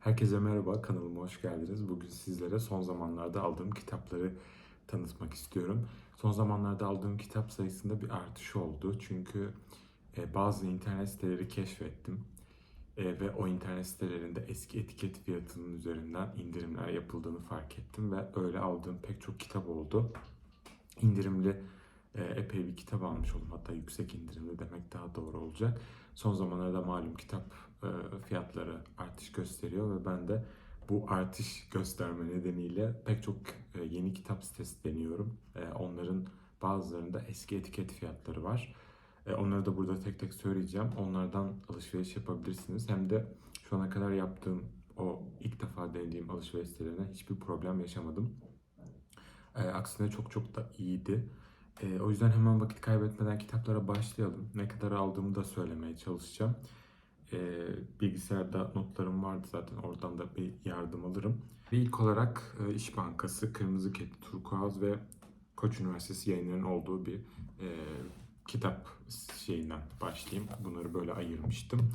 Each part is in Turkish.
Herkese merhaba, kanalıma hoş geldiniz. Bugün sizlere son zamanlarda aldığım kitapları tanıtmak istiyorum. Son zamanlarda aldığım kitap sayısında bir artış oldu. Çünkü e, bazı internet siteleri keşfettim. E, ve o internet sitelerinde eski etiket fiyatının üzerinden indirimler yapıldığını fark ettim. Ve öyle aldığım pek çok kitap oldu. İndirimli e, epey bir kitap almış oldum. Hatta yüksek indirimli demek daha doğru olacak. Son zamanlarda malum kitap e, fiyatları artış gösteriyor ve ben de bu artış gösterme nedeniyle pek çok e, yeni kitap sitesi deniyorum. E, Onların bazılarında eski etiket fiyatları var. Onları da burada tek tek söyleyeceğim. Onlardan alışveriş yapabilirsiniz. Hem de şu ana kadar yaptığım o ilk defa denediğim alışveriş sitelerine hiçbir problem yaşamadım. Aksine çok çok da iyiydi. E, o yüzden hemen vakit kaybetmeden kitaplara başlayalım. Ne kadar aldığımı da söylemeye çalışacağım. E, bilgisayarda notlarım vardı zaten oradan da bir yardım alırım. Ve ilk olarak e, İş Bankası, Kırmızı Kedi, Turkuaz ve Koç Üniversitesi yayınlarının olduğu bir e, kitap şeyinden başlayayım. Bunları böyle ayırmıştım.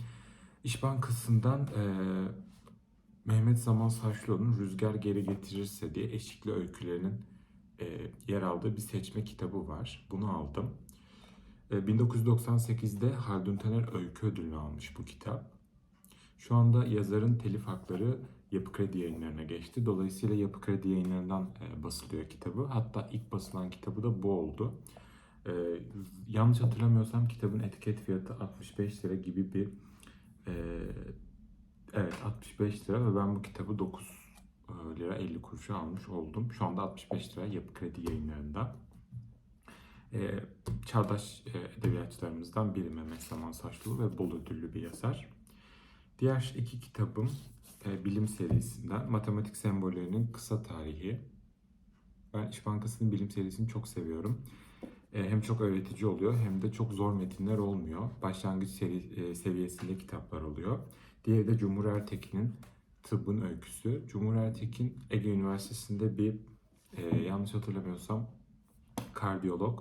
İş Bankası'ndan e, Mehmet Zaman Saçlıoğlu'nun Rüzgar Geri Getirirse diye eşlikli öykülerinin e, yer aldığı bir seçme kitabı var. Bunu aldım. E, 1998'de Haldun Taner Öykü Ödülünü almış bu kitap. Şu anda yazarın telif hakları Yapı Kredi yayınlarına geçti. Dolayısıyla Yapı Kredi yayınlarından e, basılıyor kitabı. Hatta ilk basılan kitabı da bu oldu. E, yanlış hatırlamıyorsam kitabın etiket fiyatı 65 lira gibi bir e, evet 65 lira ve ben bu kitabı 9 e, lira 50 kuruşa almış oldum. Şu anda 65 lira Yapı Kredi yayınlarında. E, çağdaş e, edebiyatçılarımızdan biri Mehmet Zaman Saçlıoğlu ve bol ödüllü bir yazar. Diğer iki kitabım e, bilim serisinden Matematik Sembollerinin Kısa Tarihi. Ben İş Bankası'nın bilim serisini çok seviyorum. E, hem çok öğretici oluyor hem de çok zor metinler olmuyor. Başlangıç seri, e, seviyesinde kitaplar oluyor. Diğeri de Cumhur Ertekin'in Tıbbın Öyküsü. Cumhur Ertekin Ege Üniversitesi'nde bir e, yanlış hatırlamıyorsam kardiyolog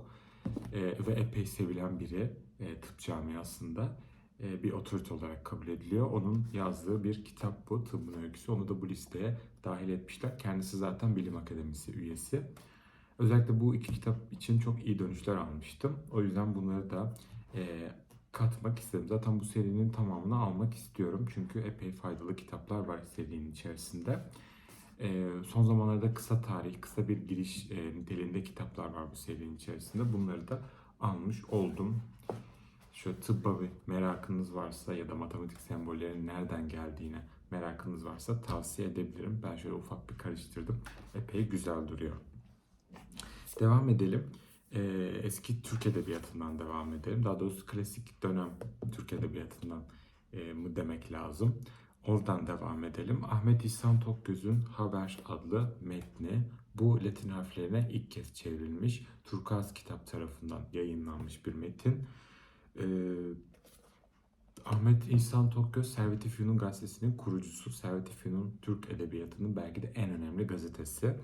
e, ve epey sevilen biri e, tıp camiasında e, bir otorite olarak kabul ediliyor. Onun yazdığı bir kitap bu, Tıbbın Öyküsü. Onu da bu listeye dahil etmişler. Kendisi zaten Bilim Akademisi üyesi. Özellikle bu iki kitap için çok iyi dönüşler almıştım. O yüzden bunları da e, katmak istedim. Zaten bu serinin tamamını almak istiyorum. Çünkü epey faydalı kitaplar var serinin içerisinde. E, son zamanlarda kısa tarih, kısa bir giriş e, niteliğinde kitaplar var bu serinin içerisinde. Bunları da almış oldum. Şöyle tıbba bir merakınız varsa ya da matematik sembollerin nereden geldiğine merakınız varsa tavsiye edebilirim. Ben şöyle ufak bir karıştırdım. Epey güzel duruyor. Devam edelim. Ee, eski Türk Edebiyatı'ndan devam edelim. Daha doğrusu klasik dönem Türk Edebiyatı'ndan e, mı demek lazım. Oradan devam edelim. Ahmet İhsan Tokgöz'ün Haber adlı metni bu Latin harflerine ilk kez çevrilmiş. Turkuaz Kitap tarafından yayınlanmış bir metin. Ee, Ahmet İhsan Tokgöz, Servet-i Fünun gazetesinin kurucusu. Servet-i Fünun Türk Edebiyatı'nın belki de en önemli gazetesi.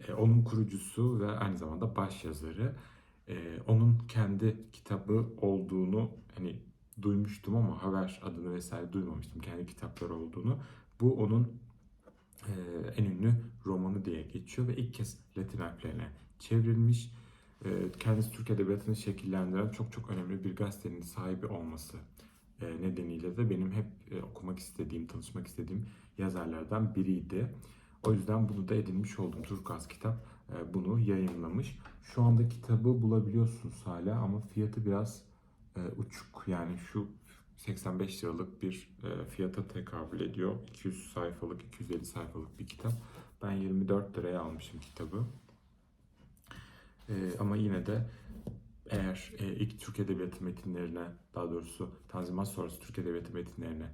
Ee, onun kurucusu ve aynı zamanda baş yazarı. Ee, onun kendi kitabı olduğunu hani duymuştum ama Haber adını vesaire duymamıştım kendi kitapları olduğunu. Bu onun e, en ünlü romanı diye geçiyor ve ilk kez Latin harflerine çevrilmiş. E, kendisi Türk Edebiyatı'nı şekillendiren çok çok önemli bir gazetenin sahibi olması e, nedeniyle de benim hep e, okumak istediğim, tanışmak istediğim yazarlardan biriydi. O yüzden bunu da edinmiş oldum. Turkuaz kitap e, bunu yayınlamış. Şu anda kitabı bulabiliyorsunuz hala ama fiyatı biraz e, uçuk. Yani şu 85 liralık bir e, fiyata tekabül ediyor. 200 sayfalık, 250 sayfalık bir kitap. Ben 24 liraya almışım kitabı. Ama yine de eğer ilk Türk Edebiyatı metinlerine, daha doğrusu Tanzimat sonrası Türk Edebiyatı metinlerine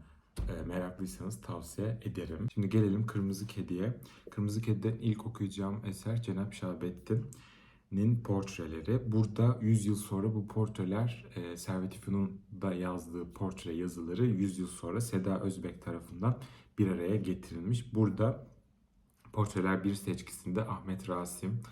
meraklıysanız tavsiye ederim. Şimdi gelelim Kırmızı Kedi'ye. Kırmızı Kedi'den ilk okuyacağım eser Cenap Şahabettin'in portreleri. Burada 100 yıl sonra bu portreler e, Servet-i Fünun'da yazdığı portre yazıları 100 yıl sonra Seda Özbek tarafından bir araya getirilmiş. Burada portreler bir seçkisinde Ahmet Rasim,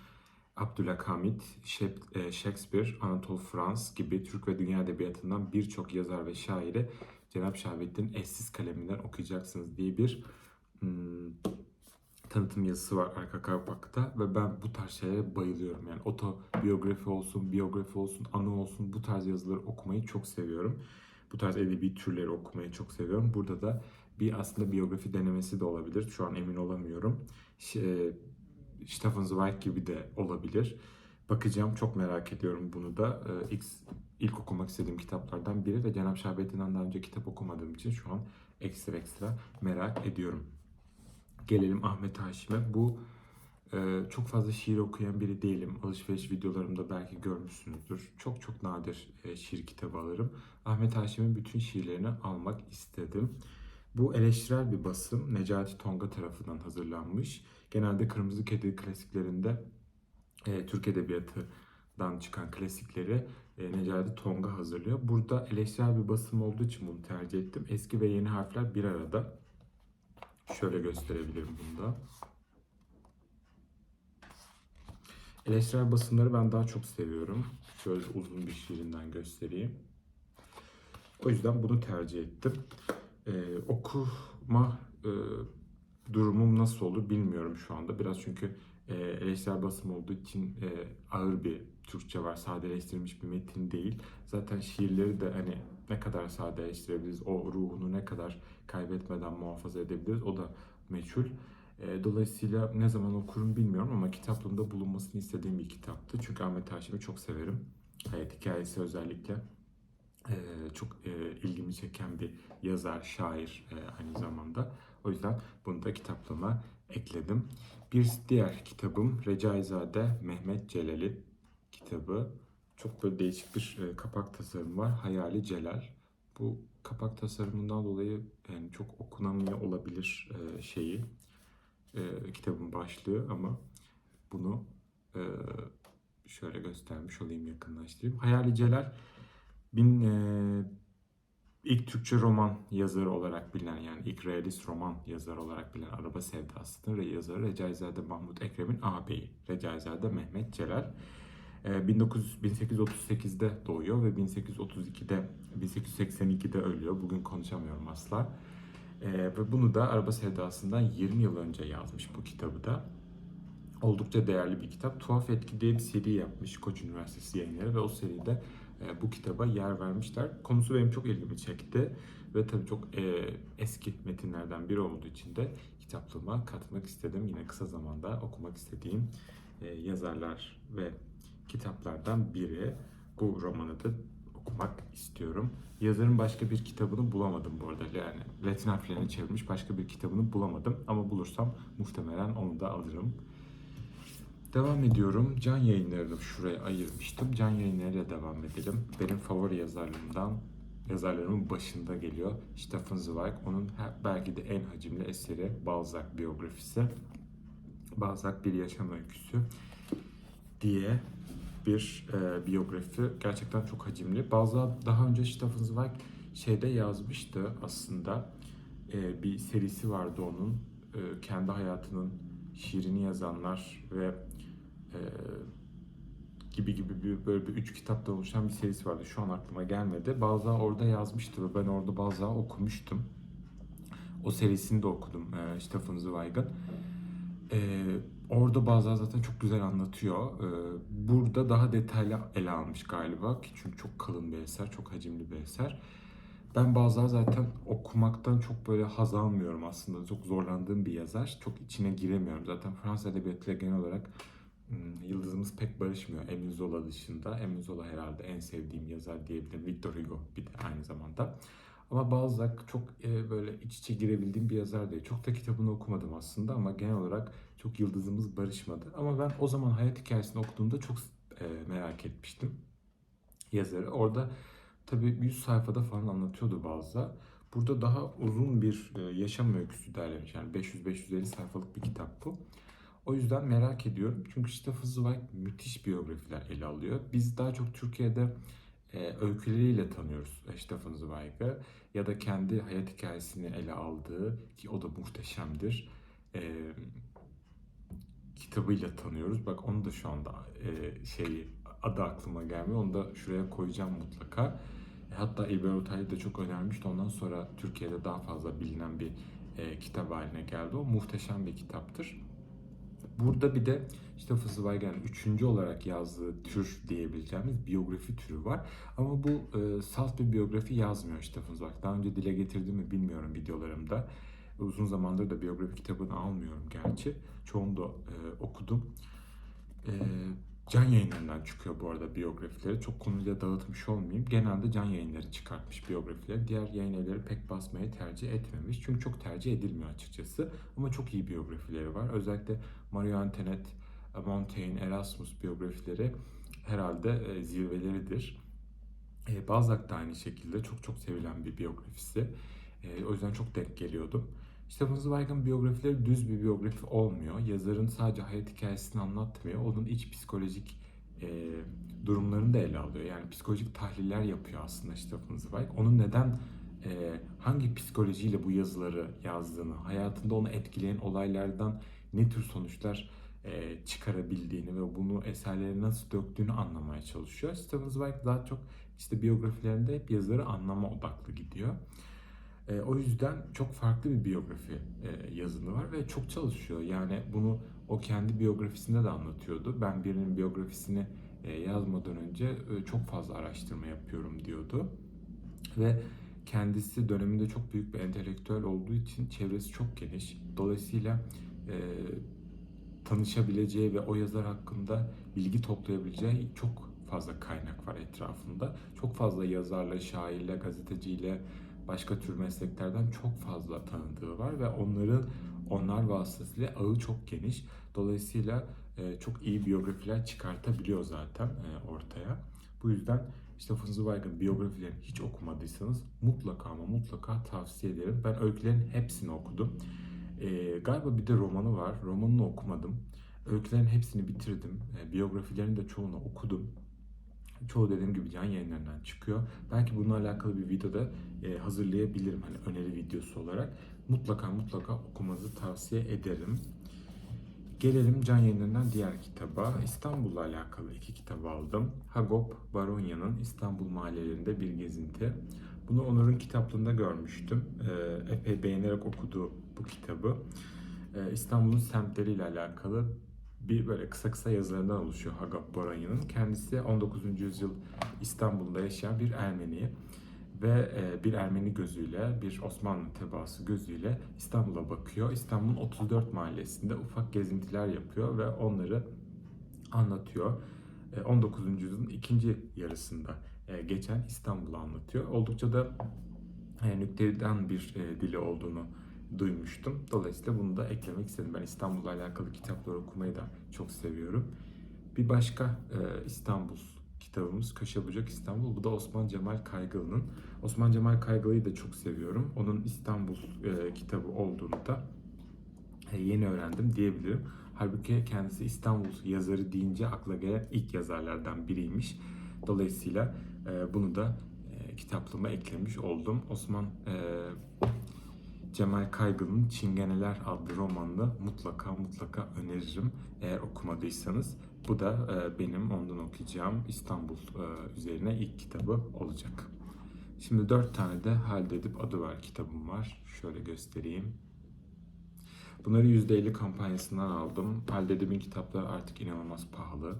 Abdülhamit, Shep- e, Shakespeare, Anatole France gibi Türk ve dünya edebiyatından birçok yazar ve şairi Cenab-ı Şahabettin eşsiz kaleminden okuyacaksınız diye bir hmm, tanıtım yazısı var arka kapakta ve ben bu tarz şeylere bayılıyorum. Yani otobiyografi olsun, biyografi olsun, anı olsun bu tarz yazıları okumayı çok seviyorum. Bu tarz edebi türleri okumayı çok seviyorum. Burada da bir aslında biyografi denemesi de olabilir. Şu an emin olamıyorum. Ş- Stefan Zweig gibi de olabilir. Bakacağım çok merak ediyorum bunu da. Ee, ilk, okumak istediğim kitaplardan biri ve Cenab-ı Şahbettin'den daha önce kitap okumadığım için şu an ekstra ekstra merak ediyorum. Gelelim Ahmet Haşim'e. Bu e, çok fazla şiir okuyan biri değilim. Alışveriş videolarımda belki görmüşsünüzdür. Çok çok nadir e, şiir kitabı alırım. Ahmet Haşim'in bütün şiirlerini almak istedim. Bu eleştirel bir basım. Necati Tonga tarafından hazırlanmış. Genelde Kırmızı Kedi klasiklerinde e, Türk Edebiyatı'dan çıkan klasikleri Necati Tonga hazırlıyor. Burada eleştirel bir basım olduğu için bunu tercih ettim. Eski ve yeni harfler bir arada. Şöyle gösterebilirim bunu da. Eleştirel basımları ben daha çok seviyorum. Şöyle uzun bir şiirinden göstereyim. O yüzden bunu tercih ettim. Ee, okuma e, durumum nasıl olur bilmiyorum şu anda. Biraz çünkü e, eleştirel basım olduğu için e, ağır bir Türkçe var. Sadeleştirilmiş bir metin değil. Zaten şiirleri de hani ne kadar sadeleştirebiliriz, o ruhunu ne kadar kaybetmeden muhafaza edebiliriz o da meçhul. E, dolayısıyla ne zaman okurum bilmiyorum ama kitaplığımda bulunmasını istediğim bir kitaptı. Çünkü Ahmet Haşim'i çok severim. Hayat hikayesi özellikle e, çok e, ilgimi çeken bir yazar, şair e, aynı zamanda. O yüzden bunu da kitaplığıma ekledim. Bir diğer kitabım Recaizade Mehmet Celal'i kitabı. Çok böyle değişik bir e, kapak tasarımı var. Hayali Celal. Bu kapak tasarımından dolayı yani çok okunamıyor olabilir e, şeyi. E, kitabın başlığı ama bunu şöyle göstermiş olayım yakınlaştırayım. Hayali Celal bin ilk Türkçe roman yazarı olarak bilinen yani ilk realist roman yazarı olarak bilinen Araba Sevdası'nın yazarı Recaizade Mahmut Ekrem'in ağabeyi Recaizade Mehmet Celal. E, 1900, 1838'de doğuyor ve 1832'de 1882'de ölüyor. Bugün konuşamıyorum asla. E, ve bunu da Araba Sevdası'ndan 20 yıl önce yazmış bu kitabı da. Oldukça değerli bir kitap. Tuhaf Etki diye bir seri yapmış Koç Üniversitesi yayınları ve o seride bu kitaba yer vermişler. Konusu benim çok ilgimi çekti ve tabii çok e, eski metinlerden biri olduğu için de kitaplığıma katmak istedim. Yine kısa zamanda okumak istediğim e, yazarlar ve kitaplardan biri. Bu romanı da okumak istiyorum. Yazarın başka bir kitabını bulamadım bu arada. Yani Latin harflerine çevirmiş başka bir kitabını bulamadım. Ama bulursam muhtemelen onu da alırım. Devam ediyorum. Can yayınlarını şuraya ayırmıştım. Can yayınlarıyla devam edelim. Benim favori yazarlarımdan yazarlarımın başında geliyor. Stefan Zweig. Onun belki de en hacimli eseri Balzac biyografisi. Balzac bir yaşam öyküsü diye bir e, biyografi. Gerçekten çok hacimli. Balzac daha önce Stefan Zweig şeyde yazmıştı aslında. E, bir serisi vardı onun. E, kendi hayatının şiirini yazanlar ve e, gibi gibi bir böyle bir üç kitapta oluşan bir serisi vardı. Şu an aklıma gelmedi. Balzac orada yazmıştı ve ben orada Balzac'ı okumuştum. O serisini de okudum e, Stefan Zweig'ın. E, orada Balzac zaten çok güzel anlatıyor. E, burada daha detaylı ele almış galiba. Çünkü çok kalın bir eser, çok hacimli bir eser. Ben Balzac'ı zaten okumaktan çok böyle haz almıyorum aslında. Çok zorlandığım bir yazar. Çok içine giremiyorum. Zaten Fransız edebiyatıyla genel olarak yıldızımız pek barışmıyor Emile Zola dışında. Emile Zola herhalde en sevdiğim yazar diyebilirim. Victor Hugo bir de aynı zamanda. Ama Balzac çok e, böyle iç içe girebildiğim bir yazar değil. Çok da kitabını okumadım aslında ama genel olarak çok yıldızımız barışmadı. Ama ben o zaman hayat hikayesini okuduğumda çok e, merak etmiştim yazarı. Orada tabii 100 sayfada falan anlatıyordu Balzac. Burada daha uzun bir e, yaşam öyküsü derlemiş. Yani 500-550 sayfalık bir kitap bu. O yüzden merak ediyorum. Çünkü Stefan Zweig müthiş biyografiler ele alıyor. Biz daha çok Türkiye'de e, öyküleriyle tanıyoruz Stefan Zweig'ı. Ya da kendi hayat hikayesini ele aldığı ki o da muhteşemdir. E, kitabıyla tanıyoruz. Bak onu da şu anda e, şey adı aklıma gelmiyor. Onu da şuraya koyacağım mutlaka. E, hatta İlber Ortaylı da çok önermişti. Ondan sonra Türkiye'de daha fazla bilinen bir e, e, kitap haline geldi. O muhteşem bir kitaptır. Burada bir de Stefan Zweig'in üçüncü olarak yazdığı tür diyebileceğimiz biyografi türü var. Ama bu e, salt bir biyografi yazmıyor Stefan Zweig. Daha önce dile getirdim mi bilmiyorum videolarımda. Uzun zamandır da biyografi kitabını almıyorum gerçi. Çoğunu da e, okudum. E, Can yayınlarından çıkıyor bu arada biyografileri. Çok konuyla dağıtmış olmayayım. Genelde Can yayınları çıkartmış biyografileri. Diğer yayın evleri pek basmayı tercih etmemiş. Çünkü çok tercih edilmiyor açıkçası. Ama çok iyi biyografileri var. Özellikle Marie Antoinette, Montaigne, Erasmus biyografileri herhalde e, zirveleridir. E, Balzac da aynı şekilde çok çok sevilen bir biyografisi. E, o yüzden çok denk geliyordum. Stefan Zweig'in biyografileri düz bir biyografi olmuyor. Yazarın sadece hayat hikayesini anlatmıyor. Onun iç psikolojik e, durumlarını da ele alıyor. Yani psikolojik tahliller yapıyor aslında Stefan Zweig. Onun neden e, hangi psikolojiyle bu yazıları yazdığını, hayatında onu etkileyen olaylardan ne tür sonuçlar e, çıkarabildiğini ve bunu eserlere nasıl döktüğünü anlamaya çalışıyor. Stefan Zweig daha çok işte biyografilerinde hep yazarı anlama odaklı gidiyor. E, o yüzden çok farklı bir biyografi e, yazını var ve çok çalışıyor. Yani bunu o kendi biyografisinde de anlatıyordu. Ben birinin biyografisini e, yazmadan önce e, çok fazla araştırma yapıyorum diyordu. Ve kendisi döneminde çok büyük bir entelektüel olduğu için çevresi çok geniş. Dolayısıyla e, tanışabileceği ve o yazar hakkında bilgi toplayabileceği çok fazla kaynak var etrafında. Çok fazla yazarla, şairle, gazeteciyle, başka tür mesleklerden çok fazla tanıdığı var ve onların onlar vasıtasıyla ağı çok geniş. Dolayısıyla e, çok iyi biyografiler çıkartabiliyor zaten e, ortaya. Bu yüzden Stefan Zweig'in biyografilerini hiç okumadıysanız mutlaka ama mutlaka tavsiye ederim. Ben öykülerin hepsini okudum. E, galiba bir de romanı var. Romanını okumadım. Öykülerin hepsini bitirdim. E, biyografilerin de çoğunu okudum. Çoğu dediğim gibi can yayınlarından çıkıyor. Belki bununla alakalı bir videoda e, hazırlayabilirim hani öneri videosu olarak. Mutlaka mutlaka okumanızı tavsiye ederim. Gelelim can yayınlarından diğer kitaba. İstanbul'la alakalı iki kitap aldım. Hagop Baronya'nın İstanbul mahallelerinde bir gezinti. Bunu Onur'un kitaplığında görmüştüm. E, epey beğenerek okudu bu kitabı. E, İstanbul'un semtleriyle alakalı bir böyle kısa kısa yazılarından oluşuyor Hagop Baronya'nın. Kendisi 19. yüzyıl İstanbul'da yaşayan bir Ermeni ve e, bir Ermeni gözüyle, bir Osmanlı tebaası gözüyle İstanbul'a bakıyor. İstanbul'un 34 mahallesinde ufak gezintiler yapıyor ve onları anlatıyor. E, 19. yüzyılın ikinci yarısında e, geçen İstanbul'u anlatıyor. Oldukça da e, nüktedan bir e, dili olduğunu duymuştum. Dolayısıyla bunu da eklemek istedim. Ben İstanbul'la alakalı kitaplar okumayı da çok seviyorum. Bir başka e, İstanbul kitabımız Kaşa İstanbul. Bu da Osman Cemal Kaygılı'nın. Osman Cemal Kaygılı'yı da çok seviyorum. Onun İstanbul e, kitabı olduğunu da e, yeni öğrendim diyebilirim. Halbuki kendisi İstanbul yazarı deyince akla gelen ilk yazarlardan biriymiş. Dolayısıyla e, bunu da e, kitaplığıma eklemiş oldum. Osman e, Cemal Kaygılı'nın Çingeneler adlı romanını mutlaka mutlaka öneririm eğer okumadıysanız. Bu da e, benim ondan okuyacağım İstanbul e, üzerine ilk kitabı olacak. Şimdi dört tane de Halledip Adı Ver kitabım var. Şöyle göstereyim. Bunları %50 kampanyasından aldım. Halledip'in kitapları artık inanılmaz pahalı.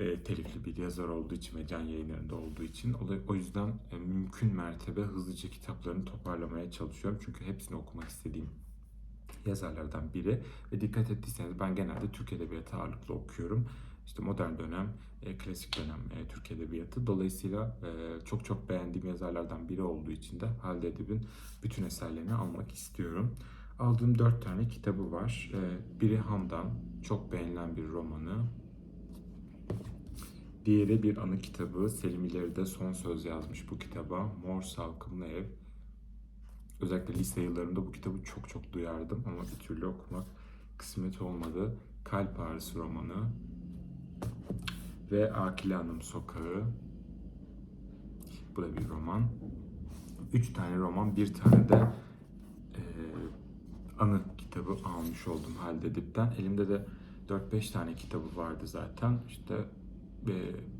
E, telifli bir yazar olduğu için ve can yayınlarında olduğu için. O yüzden e, mümkün mertebe hızlıca kitaplarını toparlamaya çalışıyorum. Çünkü hepsini okumak istediğim yazarlardan biri. Ve dikkat ettiyseniz ben genelde Türk Edebiyatı ağırlıklı okuyorum. İşte modern dönem, e, klasik dönem e, Türk Edebiyatı. Dolayısıyla e, çok çok beğendiğim yazarlardan biri olduğu için de Halide Edip'in bütün eserlerini almak istiyorum. Aldığım dört tane kitabı var. E, biri Hamdan, çok beğenilen bir romanı. Diğeri bir anı kitabı. Selim İleri'de son söz yazmış bu kitaba. Mor Salkımlı Ev. Özellikle lise yıllarımda bu kitabı çok çok duyardım ama bir türlü okumak kısmet olmadı. Kalp Ağrısı romanı ve Akile Hanım Sokağı. Bu da bir roman. Üç tane roman, bir tane de e, anı kitabı almış oldum Halide Dip'ten. Elimde de 4-5 tane kitabı vardı zaten. İşte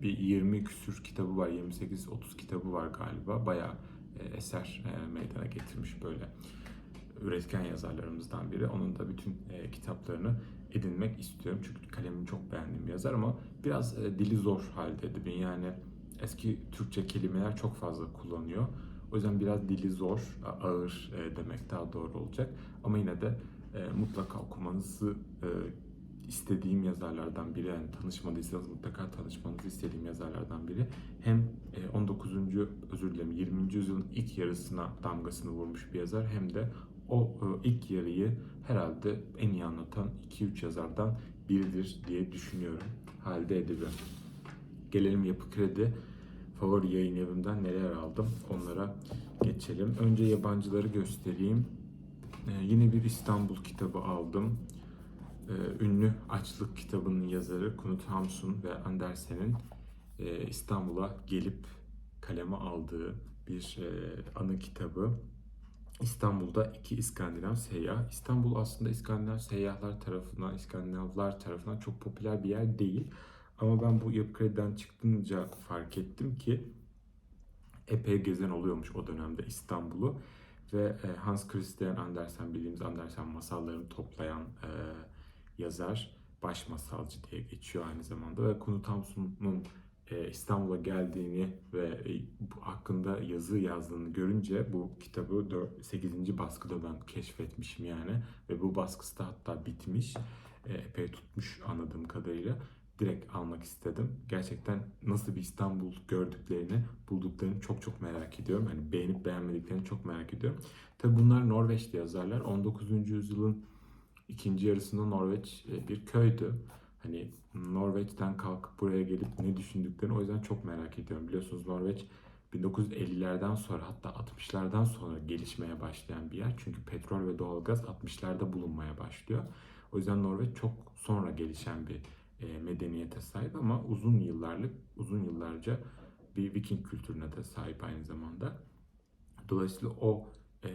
bir 20 küsür kitabı var, 28-30 kitabı var galiba. Bayağı eser meydana getirmiş böyle üretken yazarlarımızdan biri. Onun da bütün e, kitaplarını edinmek istiyorum. Çünkü kalemini çok beğendiğim bir yazar ama biraz e, dili zor halde edebin. Yani eski Türkçe kelimeler çok fazla kullanıyor. O yüzden biraz dili zor, ağır e, demek daha doğru olacak. Ama yine de e, mutlaka okumanızı e, istediğim yazarlardan biri. Yani tanışmadıysanız mutlaka tanışmanızı istediğim yazarlardan biri. Hem e, 19. özür dilerim 20. yüzyılın ilk yarısına damgasını vurmuş bir yazar hem de o e, ilk yarıyı herhalde en iyi anlatan 2-3 yazardan biridir diye düşünüyorum. Halide Edip'e. Gelelim Yapı Kredi favori yayın evimden neler aldım onlara geçelim. Önce yabancıları göstereyim. Ee, yine bir İstanbul kitabı aldım. Ee, ünlü Açlık kitabının yazarı Knut Hamsun ve Andersen'in e, İstanbul'a gelip kaleme aldığı bir e, anı kitabı. İstanbul'da iki İskandinav seyyah. İstanbul aslında İskandinav seyyahlar tarafından, İskandinavlar tarafından çok popüler bir yer değil. Ama ben bu Yapı Kredi'den çıktığınca fark ettim ki epey gezen oluyormuş o dönemde İstanbul'u. Ve e, Hans Christian Andersen bildiğimiz Andersen masallarını toplayan e, yazar, baş masalcı diye geçiyor aynı zamanda. Ve Knut Hamsun'un e, İstanbul'a geldiğini ve e, hakkında yazı yazdığını görünce bu kitabı 4, 8. baskıda ben keşfetmişim yani. Ve bu baskısı da hatta bitmiş. E, epey tutmuş anladığım kadarıyla direkt almak istedim. Gerçekten nasıl bir İstanbul gördüklerini, bulduklarını çok çok merak ediyorum. Hani beğenip beğenmediklerini çok merak ediyorum. Tabi bunlar Norveçli yazarlar. 19. yüzyılın ikinci yarısında Norveç e, bir köydü. Hani Norveç'ten kalkıp buraya gelip ne düşündüklerini o yüzden çok merak ediyorum. Biliyorsunuz Norveç 1950'lerden sonra hatta 60'lardan sonra gelişmeye başlayan bir yer. Çünkü petrol ve doğalgaz 60'larda bulunmaya başlıyor. O yüzden Norveç çok sonra gelişen bir e, medeniyete sahip ama uzun yıllarlık, uzun yıllarca bir Viking kültürüne de sahip aynı zamanda. Dolayısıyla o e,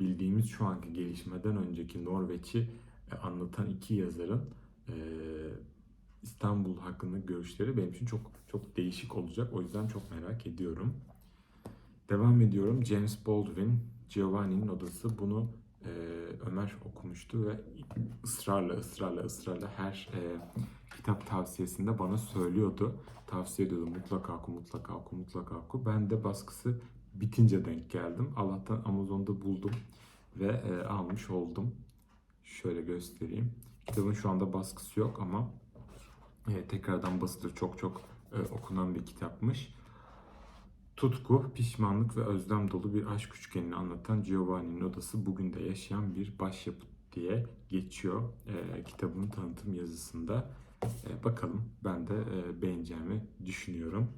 bildiğimiz şu anki gelişmeden önceki Norveç'i e, anlatan iki yazarın e, İstanbul hakkında görüşleri benim için çok çok değişik olacak. O yüzden çok merak ediyorum. Devam ediyorum. James Baldwin, Giovanni'nin Odası. Bunu e, Ömer okumuştu ve ısrarla ısrarla ısrarla her e, kitap tavsiyesinde bana söylüyordu. Tavsiye ediyordu mutlaka oku, mutlaka oku, mutlaka oku. Ben de baskısı bitince denk geldim. Allah'tan Amazon'da buldum ve e, almış oldum. Şöyle göstereyim. Kitabın şu anda baskısı yok ama e, tekrardan basılır. Çok çok e, okunan bir kitapmış. Tutku, pişmanlık ve özlem dolu bir aşk üçgenini anlatan Giovanni'nin odası bugün de yaşayan bir başyapıt diye geçiyor e, kitabın tanıtım yazısında. E, bakalım ben de e, beğeneceğimi düşünüyorum.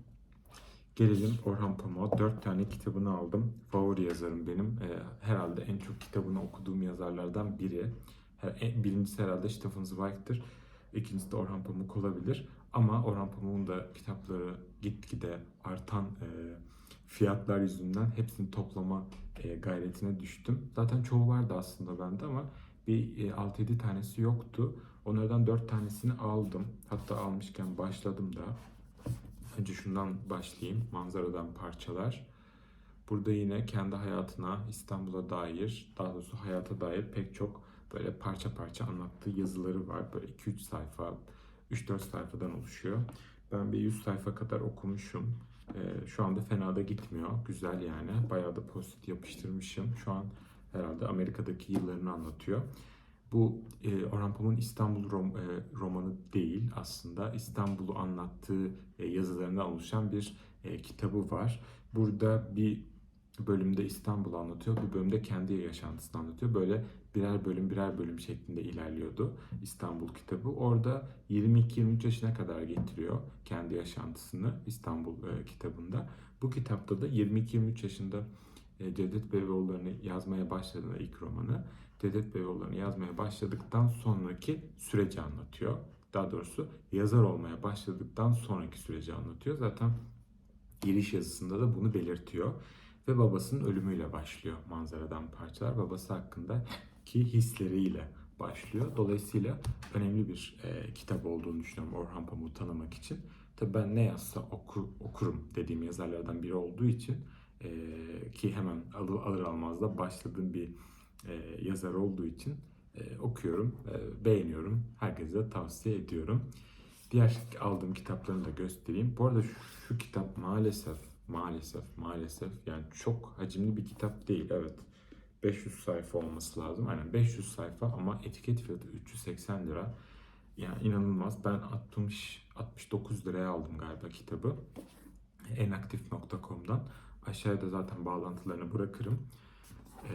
Gelelim Orhan Pamuk'a. Dört tane kitabını aldım. Favori yazarım benim. E, herhalde en çok kitabını okuduğum yazarlardan biri. Her- en- Birincisi herhalde Stefan Zweig'tir. İkincisi de Orhan Pamuk olabilir. Ama Orhan Pamuk'un da kitapları gitgide artan e, fiyatlar yüzünden hepsini toplama e, gayretine düştüm. Zaten çoğu vardı aslında bende ama bir e, 6-7 tanesi yoktu. Onlardan 4 tanesini aldım. Hatta almışken başladım da. Önce şundan başlayayım. Manzaradan parçalar. Burada yine kendi hayatına, İstanbul'a dair, daha doğrusu hayata dair pek çok böyle parça parça anlattığı yazıları var. Böyle 2-3 sayfa, 3-4 sayfadan oluşuyor. Ben bir 100 sayfa kadar okumuşum. Ee, şu anda fena da gitmiyor. Güzel yani. Bayağı da post yapıştırmışım. Şu an herhalde Amerika'daki yıllarını anlatıyor. Bu e, Orhan Pamuk'un İstanbul rom- e, romanı değil aslında. İstanbul'u anlattığı e, yazılarından oluşan bir e, kitabı var. Burada bir bölümde İstanbul'u anlatıyor, bir bölümde kendi yaşantısını anlatıyor. Böyle birer bölüm birer bölüm şeklinde ilerliyordu İstanbul kitabı. Orada 22-23 yaşına kadar getiriyor kendi yaşantısını İstanbul e, kitabında. Bu kitapta da 22-23 yaşında e, Cevdet Beyoğulları'nı yazmaya başladığında ilk romanı Cevdet Beyoğulları'nı yazmaya başladıktan sonraki süreci anlatıyor. Daha doğrusu yazar olmaya başladıktan sonraki süreci anlatıyor. Zaten giriş yazısında da bunu belirtiyor. Ve babasının ölümüyle başlıyor manzaradan parçalar. Babası hakkındaki hisleriyle başlıyor. Dolayısıyla önemli bir e, kitap olduğunu düşünüyorum Orhan Pamuk'u tanımak için. Tabii ben ne yazsa oku, okurum dediğim yazarlardan biri olduğu için e, ki hemen alır, alır almaz da başladığım bir e, yazar olduğu için e, okuyorum, e, beğeniyorum. Herkese de tavsiye ediyorum. Diğer aldığım kitaplarını da göstereyim. Bu arada şu, şu kitap maalesef, maalesef, maalesef yani çok hacimli bir kitap değil. Evet. 500 sayfa olması lazım. Aynen 500 sayfa ama etiket fiyatı 380 lira. Yani inanılmaz. Ben 60 69 liraya aldım galiba kitabı. enaktif.com'dan. Aşağıda zaten bağlantılarını bırakırım. Ee,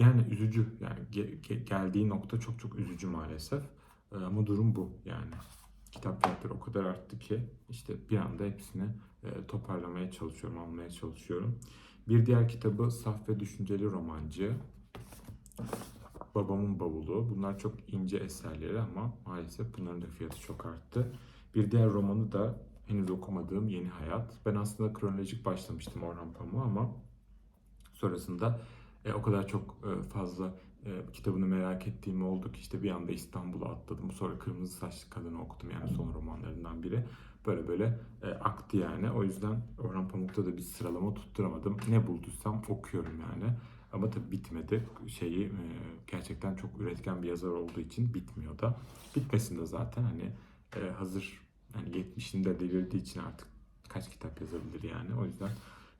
yani üzücü. Yani ge- ge- geldiği nokta çok çok üzücü maalesef. Ee, ama durum bu yani. Kitap fiyatları o kadar arttı ki işte bir anda hepsini e, toparlamaya çalışıyorum, almaya çalışıyorum. Bir diğer kitabı Saf ve Düşünceli Romancı. Babamın Bavulu. Bunlar çok ince eserleri ama maalesef bunların da fiyatı çok arttı. Bir diğer romanı da henüz okumadığım Yeni Hayat. Ben aslında kronolojik başlamıştım Orhan Pamuk'a ama sonrasında e, o kadar çok e, fazla e, kitabını merak ettiğim oldu ki işte bir anda İstanbul'a atladım. Sonra Kırmızı Saçlı Kadın'ı okudum yani son romanlarından biri. Böyle böyle e, aktı yani. O yüzden Orhan Pamuk'ta da bir sıralama tutturamadım. Ne bulduysam okuyorum yani. Ama tabii bitmedi. Şeyi e, gerçekten çok üretken bir yazar olduğu için bitmiyor da. Bitmesin de zaten hani e, hazır hani 70'inde delirdiği için artık kaç kitap yazabilir yani. O yüzden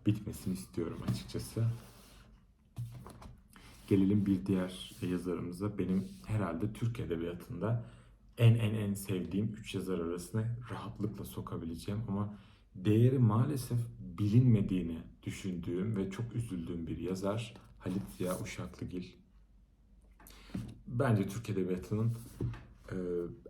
bitmesini istiyorum açıkçası. Gelelim bir diğer yazarımıza. Benim herhalde Türk Edebiyatı'nda en en en sevdiğim üç yazar arasına rahatlıkla sokabileceğim ama değeri maalesef bilinmediğini düşündüğüm ve çok üzüldüğüm bir yazar Halit Ziya Uşaklıgil. Bence Türk Edebiyatı'nın e,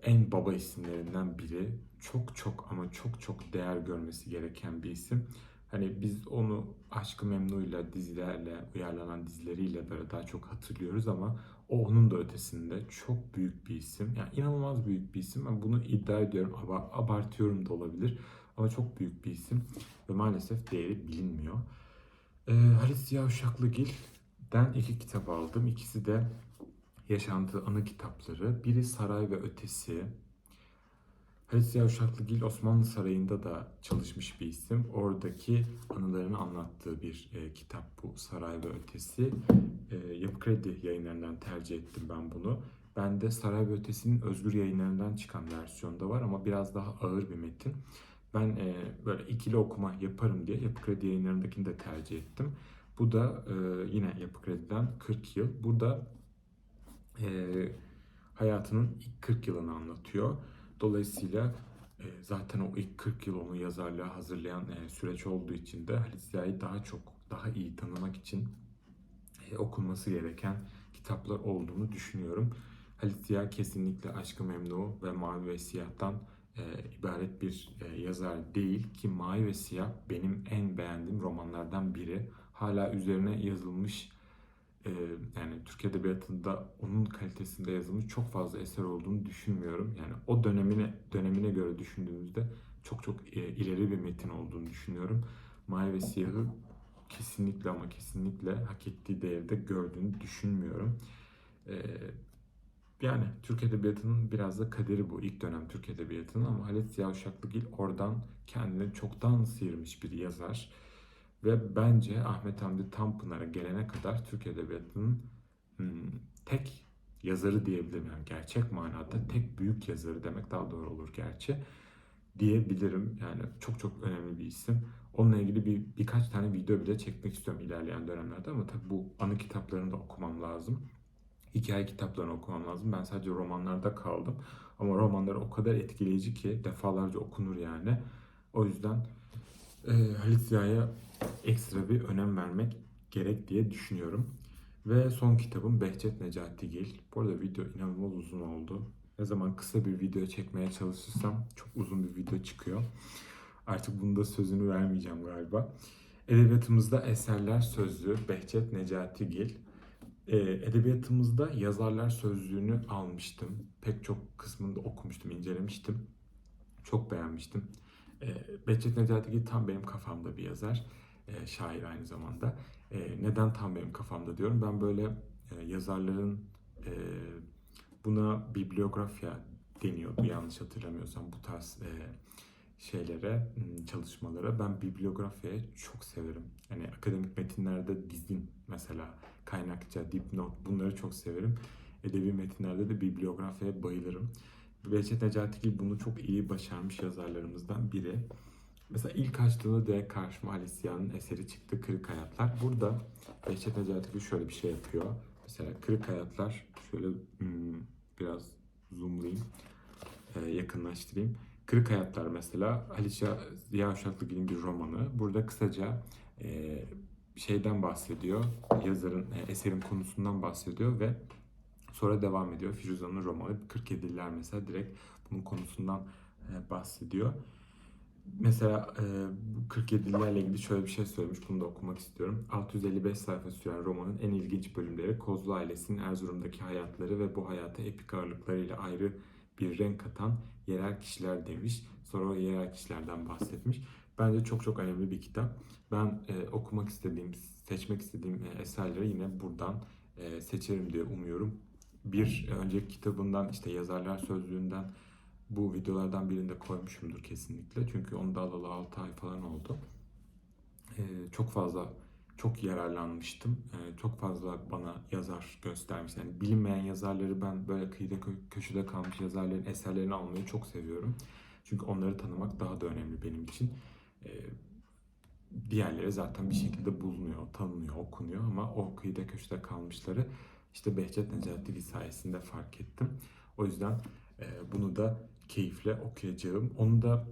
en baba isimlerinden biri. Çok çok ama çok çok değer görmesi gereken bir isim. Hani biz onu Aşkı Memnu'yla, dizilerle, uyarlanan dizileriyle böyle daha çok hatırlıyoruz ama o onun da ötesinde çok büyük bir isim. Yani inanılmaz büyük bir isim. Ben bunu iddia ediyorum. Aba- abartıyorum da olabilir. Ama çok büyük bir isim. Ve maalesef değeri bilinmiyor. Ee, Halit Ziya Uşaklıgil'den iki kitap aldım. İkisi de yaşantığı anı kitapları. Biri Saray ve Ötesi. Ziya Uşaklıgil Osmanlı Sarayı'nda da çalışmış bir isim. Oradaki anılarını anlattığı bir e, kitap bu Saray ve Ötesi. E, Yapı Kredi yayınlarından tercih ettim ben bunu. Bende Saray ve Ötesi'nin özgür yayınlarından çıkan versiyonda var ama biraz daha ağır bir metin. Ben e, böyle ikili okuma yaparım diye Yapı Kredi yayınlarındakini de tercih ettim. Bu da e, yine Yapı Kredi'den 40 yıl. Burada e, hayatının ilk 40 yılını anlatıyor. Dolayısıyla e, zaten o ilk 40 yıl onu yazarlığa hazırlayan e, süreç olduğu için de Halit Ziya'yı daha çok, daha iyi tanımak için e, okunması gereken kitaplar olduğunu düşünüyorum. Halit Ziya kesinlikle Aşkı Memnu ve Mavi ve Siyah'tan e, ibaret bir yazar değil ki Mavi ve Siyah benim en beğendiğim romanlardan biri. Hala üzerine yazılmış e, yani Türk Edebiyatı'nda onun kalitesinde yazılmış çok fazla eser olduğunu düşünmüyorum. Yani o dönemine dönemine göre düşündüğümüzde çok çok e, ileri bir metin olduğunu düşünüyorum. Mavi ve Siyah'ı kesinlikle ama kesinlikle hak ettiği değerde gördüğünü düşünmüyorum. E, yani Türk Edebiyatı'nın biraz da kaderi bu. ilk dönem Türk Edebiyatı'nın ama Halit Ziya Uşaklıgil oradan kendini çoktan sıyırmış bir yazar. Ve bence Ahmet Hamdi Tanpınar'a gelene kadar Türk Edebiyatı'nın hmm, tek yazarı diyebilirim. Yani gerçek manada tek büyük yazarı demek daha doğru olur gerçi. Diyebilirim. Yani çok çok önemli bir isim. Onunla ilgili bir birkaç tane video bile çekmek istiyorum ilerleyen dönemlerde ama tabii bu anı kitaplarını da okumam lazım. Hikaye kitaplarını okumam lazım. Ben sadece romanlarda kaldım. Ama romanları o kadar etkileyici ki defalarca okunur yani. O yüzden e, Halit Ziya'ya ekstra bir önem vermek gerek diye düşünüyorum. Ve son kitabım Behçet Necatigil. Bu arada video inanılmaz uzun oldu. Ne zaman kısa bir video çekmeye çalışırsam çok uzun bir video çıkıyor. Artık bunda sözünü vermeyeceğim galiba. Edebiyatımızda eserler sözlüğü Behçet Necatigil. Ee, edebiyatımızda yazarlar sözlüğünü almıştım. Pek çok kısmında okumuştum, incelemiştim. Çok beğenmiştim. Ee, Behçet Necatigil tam benim kafamda bir yazar. Ee, şair aynı zamanda. Ee, neden tam benim kafamda diyorum. Ben böyle e, yazarların e, buna bibliografya deniyordu yanlış hatırlamıyorsam bu tarz e, şeylere, çalışmalara ben bibliografyayı çok severim. Yani akademik metinlerde dizin mesela kaynakça, dipnot bunları çok severim. Edebi metinlerde de bibliografyaya bayılırım. Behçet Necatigil bunu çok iyi başarmış yazarlarımızdan biri. Mesela ilk açtığında direkt karşıma Ali Siyah'ın eseri çıktı Kırık Hayatlar. Burada Behçet Necatigil şöyle bir şey yapıyor. Mesela Kırık Hayatlar şöyle hmm, biraz zoomlayayım, e, yakınlaştırayım. Kırık Hayatlar mesela Ali Şah- Ziya Uşaklıgil'in bir romanı. Burada kısaca e, şeyden bahsediyor. Yazarın, e, eserin konusundan bahsediyor ve sonra devam ediyor. Firuza'nın romanı 47'ler mesela direkt bunun konusundan e, bahsediyor. Mesela e, bu 47'lerle ilgili şöyle bir şey söylemiş. Bunu da okumak istiyorum. 655 sayfa süren romanın en ilginç bölümleri Kozlu ailesinin Erzurum'daki hayatları ve bu hayata epik ağırlıklarıyla ayrı bir renk katan yerel kişiler demiş. Sonra o yerel kişilerden bahsetmiş. Bence çok çok önemli bir kitap. Ben e, okumak istediğim, seçmek istediğim e, eserleri yine buradan e, seçerim diye umuyorum. Bir önceki kitabından işte yazarlar sözlüğünden bu videolardan birinde koymuşumdur kesinlikle. Çünkü onu da alalı 6 ay falan oldu. Ee, çok fazla çok yararlanmıştım. Ee, çok fazla bana yazar göstermiş. Yani bilinmeyen yazarları ben böyle kıyıda kö- köşede kalmış yazarların eserlerini almayı çok seviyorum. Çünkü onları tanımak daha da önemli benim için. Ee, diğerleri zaten bir şekilde bulunuyor, tanınıyor, okunuyor ama o kıyıda köşede kalmışları işte Behçet Necatigil sayesinde fark ettim. O yüzden e, bunu da keyifle okuyacağım. Onu da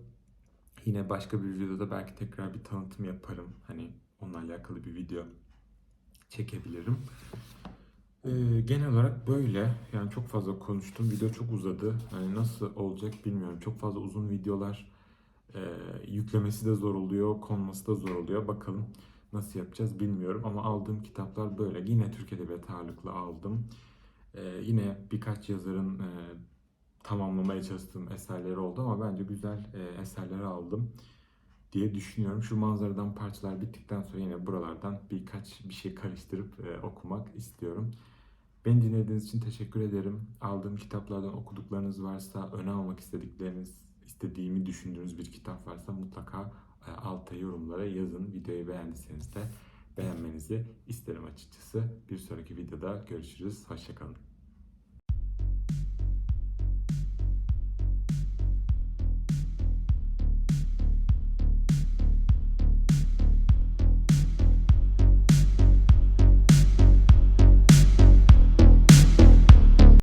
yine başka bir videoda belki tekrar bir tanıtım yaparım. Hani onunla alakalı bir video çekebilirim. Ee, genel olarak böyle. Yani çok fazla konuştum. Video çok uzadı. Hani nasıl olacak bilmiyorum. Çok fazla uzun videolar e, yüklemesi de zor oluyor, konması da zor oluyor. Bakalım nasıl yapacağız bilmiyorum. Ama aldığım kitaplar böyle. Yine Türk Edebiyatı ağırlıklı aldım. Ee, yine birkaç yazarın e, tamamlamaya çalıştığım eserleri oldu ama bence güzel e, eserleri aldım diye düşünüyorum. Şu manzaradan parçalar bittikten sonra yine buralardan birkaç bir şey karıştırıp e, okumak istiyorum. Beni dinlediğiniz için teşekkür ederim. Aldığım kitaplardan okuduklarınız varsa, öne almak istedikleriniz, istediğimi düşündüğünüz bir kitap varsa mutlaka e, alta yorumlara yazın. Videoyu beğendiyseniz de beğenmenizi isterim açıkçası. Bir sonraki videoda görüşürüz. Hoşçakalın.